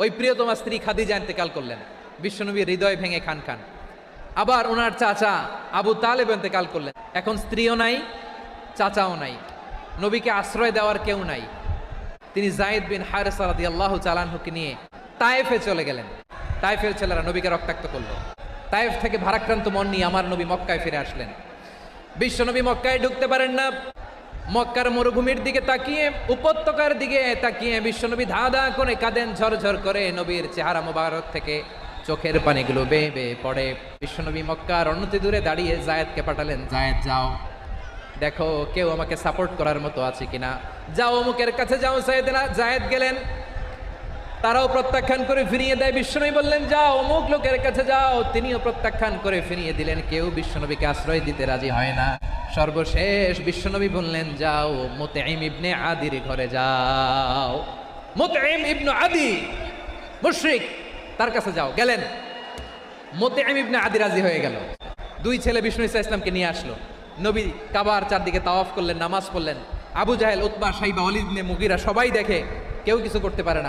ওই প্রিয়তমা স্ত্রী খাদিজা ইন্তেকাল করলেন। বিশ্বনবী হৃদয় ভেঙে খান খান। আবার ওনার চাচা আবু তালেব ইন্তেকাল করলেন। এখন স্ত্রীও নাই, চাচাও নাই। নবীকে আশ্রয় দেওয়ার কেউ নাই। তিনি জায়েদ বিন হারেসা রাদি আল্লাহ চালানহুকে নিয়ে তায়েফে চলে গেলেন। তায়েফের ছেলেরা নবীকে রক্তাক্ত করল। তায়েফ থেকে ভারাক্রান্ত মন নিয়ে আমার নবী মক্কায় ফিরে আসলেন। বিশ্বনবী মক্কায় ঢুকতে পারেন না মক্কার মরুভূমির দিকে তাকিয়ে, উপত্যকার দিকে তাকিয়ে বিশ্বনবী ধা ধা করে কাঁদেন, ঝরঝর করে নবীর চেহারা মোবারক থেকে চোখের পানিগুলো বেয়ে বেয়ে পড়ে। বিশ্বনবী মক্কার অন্যতি দূরে দাঁড়িয়ে জায়েদকে পাঠালেন, জায়েদ, যাও। দেখো, কেউ আমাকে সাপোর্ট করার মতো আছে কিনা। যাও অমুকের কাছে, যাও সাইয়েদনা। জায়েদ গেলেন। তারাও প্রত্যাখ্যান করে ফিরিয়ে দেয়। বিশ্বনবী বললেন, যাও, অমুক লোকের কাছে যাও। তিনিও প্রত্যাখ্যান করে ফিরিয়ে দিলেন। কেউ বিশ্বনবীকে আশ্রয় দিতে রাজি হয় না। সর্বশেষ বিশ্বনবী বললেন, যাও মোতেইম ইবনে আদির ঘরে যাও। মোতেইম ইবনু আদি, মুশরিক, তার কাছে যাও। গেলেন। মোতেইম ইবনে আদি রাজি হয়ে গেল। দুই ছেলে বিষ্ণু ইসা ইসলামকে নিয়ে আসলো। নবী কাবার চারদিকে তাওয়াফ করলেন, নামাজ পড়লেন। আবু জাহেল, উতবা, সাইবা অলিদ ইবনে মুগিরা সবাই দেখে, কেউ কিছু করতে পারে না।